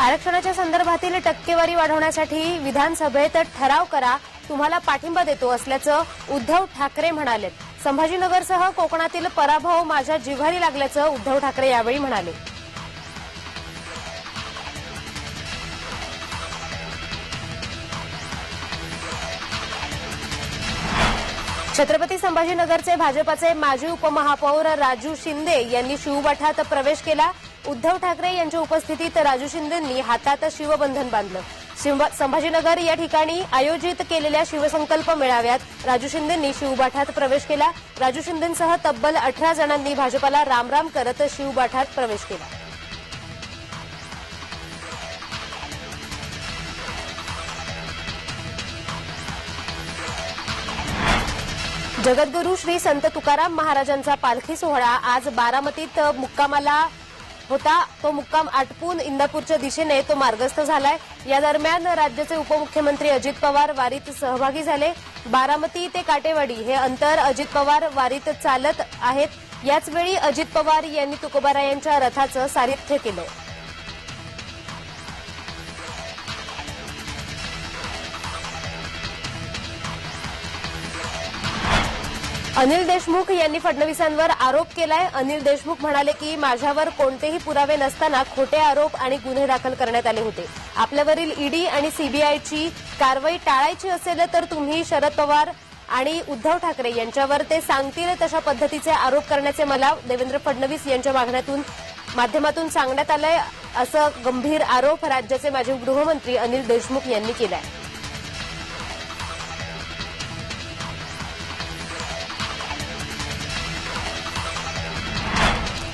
आरक्षणाच्या संदर्भातील टक्केवारी वाढवण्यासाठी विधानसभेत ठराव करा तुम्हाला पाठिंबा देतो असल्याचं उद्धव ठाकरे म्हणाले. संभाजीनगरसह कोकणातील पराभव माझ्या जिव्हारी लागल्याचं उद्धव ठाकरे यावेळी म्हणाले. छत्रपती संभाजीनगरचे भाजपाचे माजी उपमहापौर राजू शिंदे यांनी शिवबाठात प्रवेश केला. उद्धव ठाकरे यांच्या उपस्थितीत राजू शिंदेंनी हातात शिवबंधन बांधलं. शिव- संभाजीनगर या ठिकाणी आयोजित केलेल्या शिवसंकल्प मेळाव्यात राजू शिंदेंनी शिवबाठात प्रवेश केला. राजू शिंदेंसह तब्बल अठरा जणांनी भाजपाला रामराम करत शिवबाठात प्रवेश केला. जगद्गुरू श्री संत तुकाराम महाराजांचा पालखी सोहळा आज बारामतीत मुक्कामाला होता. तो मुक्काम आटपून इंदापूरच्या दिशेने तो मार्गस्थ झालाय. या दरम्यान राज्याचे उपमुख्यमंत्री अजित पवार वारीत सहभागी झाले. बारामती ते काटेवाडी हे अंतर अजित पवार वारीत चालत आहेत. याचवेळी अजित पवार यांनी तुकोबारायांच्या रथाचं सारिथ्य केलं. अनिल देशमुख यांनी फडणवीसांवर आरोप केलाय. अनिल देशमुख म्हणाले की माझ्यावर कोणतेही पुरावे नसताना खोटे आरोप आणि गुन्हे दाखल करण्यात आले होते. आपल्यावरील ईडी आणि सीबीआयची कारवाई टाळायची असेल तर तुम्ही शरद पवार आणि उद्धव ठाकरे यांच्यावर ते सांगतील तशा पद्धतीचे आरोप करण्याचे मला देवेंद्र फडणवीस यांच्या मागण्यातून माध्यमातून सांगण्यात आलंय. असं गंभीर आरोप राज्याचे माजी गृहमंत्री अनिल देशमुख यांनी केलाय.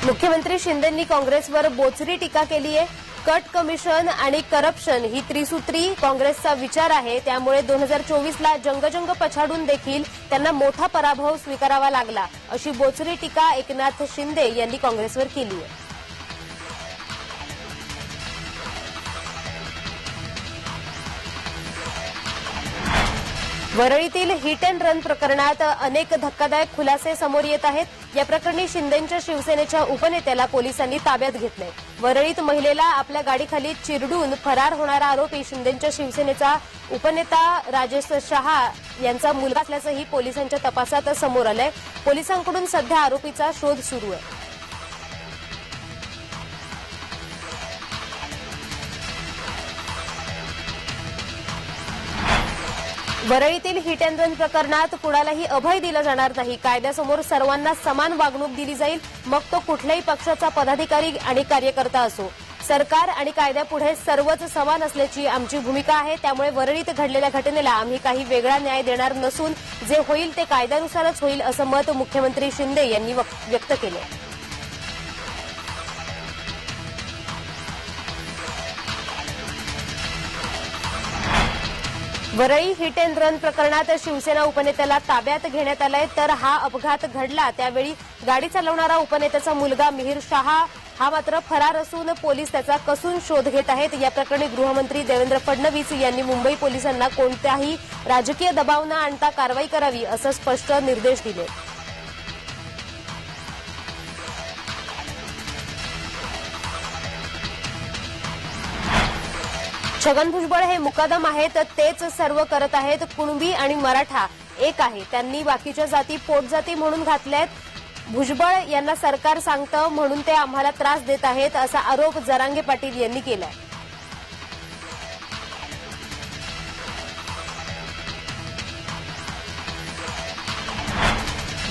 मुख्यमंत्री शिंदेंनी काँग्रेसवर बोचरी टीका केली आहे. कट कमिशन आणि करप्शन ही त्रिसूत्री काँग्रेसचा विचार आहे. त्यामुळे दोन हजार चोवीसला जंगजंग पछाडून देखील त्यांना मोठा पराभव स्वीकारावा लागला. अशी बोचरी टीका एकनाथ शिंदे यांनी काँग्रेसवर केली आहे. वरळीतील हिट अँड रन प्रकरणात अनेक धक्कादायक खुलासे समोर येत आहेत. या प्रकरणी शिंदेच्या शिवसेनेच्या उपनेत्याला पोलिसांनी ताब्यात घेतलंय. वरळीत महिलेला आपल्या गाडीखाली चिरडून फरार होणारा आरोपी शिंदेच्या शिवसेनेचा उपनेता राजेश शहा यांचा मुलगा असल्याचंही पोलिसांच्या तपासात समोर आलंय. पोलिसांकडून सध्या आरोपीचा शोध सुरू आहे. वरळीतील हिट अँड रन प्रकरणात कुणालाही अभय दिलं जाणार नाही. कायद्यासमोर सर्वांना समान वागणूक दिली जाईल. मग तो कुठल्याही पक्षाचा पदाधिकारी आणि कार्यकर्ता असो. सरकार आणि कायद्यापुढे सर्वच समान असल्याची आमची भूमिका आहे. त्यामुळे वरळीत घडलेल्या घटनेला आम्ही काही वेगळा न्याय देणार नसून जे होईल ते कायद्यानुसारच होईल असं मत मुख्यमंत्री शिंदे यांनी व्यक्त केलं वरळी हिट अँड रन प्रकरणात शिवसेना उपनेत्याला ताब्यात घेण्यात आलंय. तर हा अपघात घडला. त्यावेळी गाडी चालवणारा उपनेत्याचा मुलगा मिहीर शहा हा मात्र फरार असून पोलीस त्याचा कसून शोध घेत आहेत. या प्रकरणी गृहमंत्री देवेंद्र फडणवीस यांनी मुंबई पोलिसांना कोणत्याही राजकीय दबाव न आणता कारवाई करावी असं स्पष्ट निर्देश दिले. छगन भुजबळ हे मुकादम आहेत तेच सर्व करत आहेत. कुणबी आणि मराठा एक आहे. त्यांनी बाकीच्या जाती पोटजाती म्हणून घातल्यात. भुजबळ यांना सरकार सांगतं म्हणून ते आम्हाला त्रास देत आहेत असा आरोप जरांगे पाटील यांनी केलाय.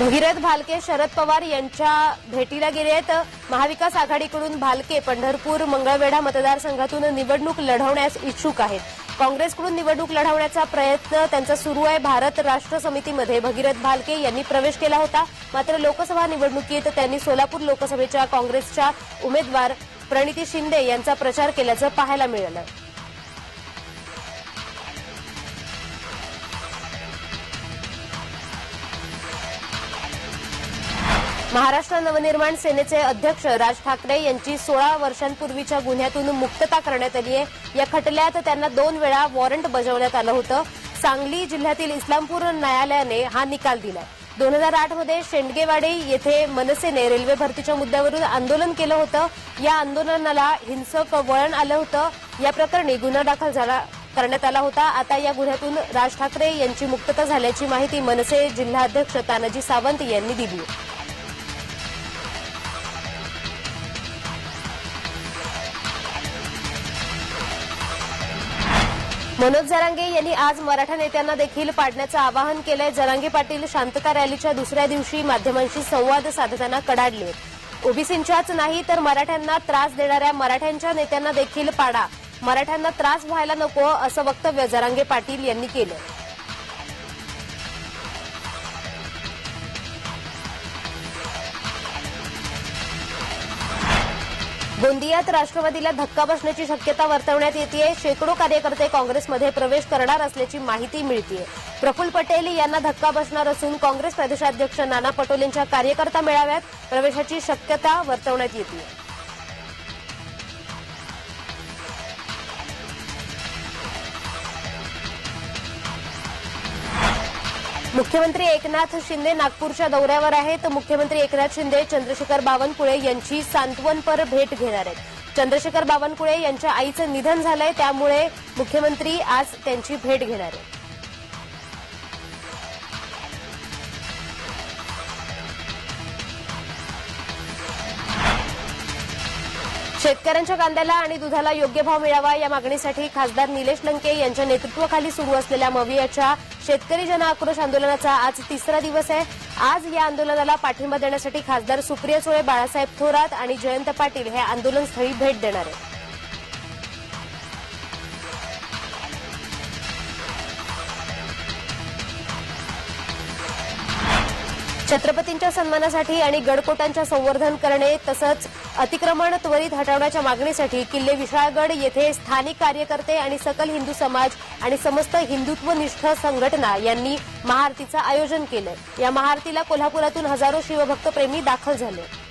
भगीरथ भालके शरद पवार यांच्या भेटीला गेले आहेत. महाविकास आघाडीकडून भालके पंढरपूर मंगळवेढा मतदारसंघातून निवडणूक लढवण्यास इच्छुक आहेत. काँग्रेसकडून निवडणूक लढवण्याचा प्रयत्न त्यांचा सुरू आहे. भारत राष्ट्र समितीमध्ये भगीरथ भालके यांनी प्रवेश केला होता. मात्र लोकसभा निवडणुकीत त्यांनी सोलापूर लोकसभेच्या काँग्रेसच्या उमेदवार प्रणिती शिंदे यांचा प्रचार केल्याचं पाहायला मिळालं. महाराष्ट्र नवनिर्माण सेनेचे अध्यक्ष राज ठाकरे यांची सोळा वर्षांपूर्वीच्या गुन्ह्यातून मुक्तता करण्यात आली आहे या खटल्यात त्यांना दोन वेळा वॉरंट बजावण्यात आलं होतं. सांगली जिल्ह्यातील इस्लामपूर न्यायालयाने हा निकाल दिला दोन हजार आठमध्ये शेंडगेवाडी येथे मनसेने रेल्वे भरतीच्या मुद्द्यावरून आंदोलन केलं होतं. या आंदोलनाला हिंसक वळण आलं होतं. या प्रकरणी गुन्हा दाखल झाला करण्यात आला होता. आता या गुन्ह्यातून राज ठाकरे यांची मुक्तता झाल्याची माहिती मनसे जिल्हाध्यक्ष तानाजी सावंत यांनी दिली मनोज जरांगे यांनी आज मराठा नेत्यांना देखील पाडण्याचं आवाहन केलंय. जरांगे पाटील शांतता रॅलीच्या दुसऱ्या दिवशी माध्यमांशी संवाद साधताना कडाडले. ओबीसींच्याच नाही तर मराठ्यांना त्रास देणाऱ्या मराठ्यांच्या नेत्यांना देखील पाडा. मराठ्यांना त्रास व्हायला नको असं वक्तव्य जरांगे पाटील यांनी केलं. गोंदियात राष्ट्रवादीला धक्का बसण्याची शक्यता वर्तवण्यात येते शेकडो कार्यकर्ते काँग्रेसमध्ये प्रवेश करणार असल्याची माहिती मिळतीये. प्रफुल्ल पटेल यांना धक्का बसणार असून काँग्रेस प्रदेशाध्यक्ष नाना पटोलेंच्या कार्यकर्ता मेळाव्यात प्रवेशाची शक्यता वर्तवण्यात येते मुख्यमंत्री एकनाथ शिंदे नागपूरच्या दौऱ्यावर आहेत. मुख्यमंत्री एकनाथ शिंदे चंद्रशेखर बावनकुळे यांची सांत्वनपर भेट घेणार आहेत. चंद्रशेखर बावनकुळे यांच्या आईचं निधन झालंय त्यामुळे मुख्यमंत्री आज त्यांची भेट घेणार आहेत. शेतकऱ्यांच्या कांद्याला आणि दुधाला योग्य भाव मिळावा या मागणीसाठी खासदार निलेश लंके यांच्या नेतृत्वाखाली सुरू असलेल्या मवियाच्या शेतकरी जन आक्रोश आंदोलनाचा आज तिसरा दिवस आहे. आज या आंदोलनाला पाठिंबा देण्यासाठी खासदार सुप्रिया सुळे बाळासाहेब थोरात आणि जयंत पाटील हे आंदोलनस्थळी भेट देणार आहेत. छत्रपतींच्या सन्मानासाठी आणि गडकोटांच्या संवर्धन करणे तसंच अतिक्रमण त्वरित हटवण्याच्या मागणीसाठी किल्ले विशाळगड येथे स्थानिक कार्यकर्ते आणि सकल हिंदू समाज आणि समस्त हिंदुत्वनिष्ठ संघटना यांनी महाआरतीचं आयोजन केलं. या महाआरतीला कोल्हापुरातून हजारो शिवभक्तप्रेमी दाखल झाले.